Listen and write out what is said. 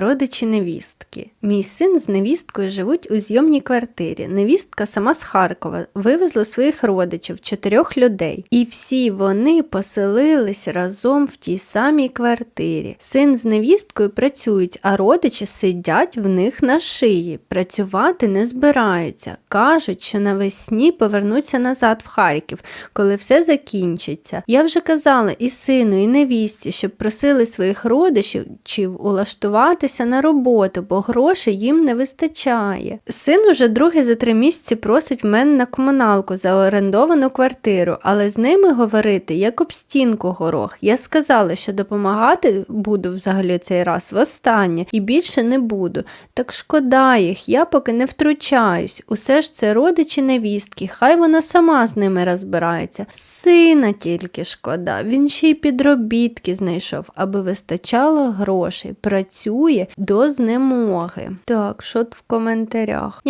Родичі невістки. Мій син з невісткою живуть у зйомній квартирі. Невістка сама з Харкова вивезла своїх родичів, чотирьох людей. І всі вони поселились разом в тій самій квартирі. Син з невісткою працюють, а родичі сидять в них на шиї. Працювати не збираються. Кажуть, що навесні повернуться назад в Харків, коли все закінчиться. Я вже казала і сину, і невістці, щоб просили своїх родичів чи улаштуватися на роботу, бо грошей їм не вистачає. Син уже другий за три місяці просить в мене на комуналку за орендовану квартиру, але з ними говорити як об стінку горох. Я сказала, що допомагати буду взагалі цей раз востаннє і більше не буду. Так шкода їх, я поки не втручаюсь. Усе ж це родичі невістки, хай вона сама з ними розбирається. Сина тільки шкода, він ще й підробітки знайшов, аби вистачало грошей. Працює до знемоги. Так, що в коментарях?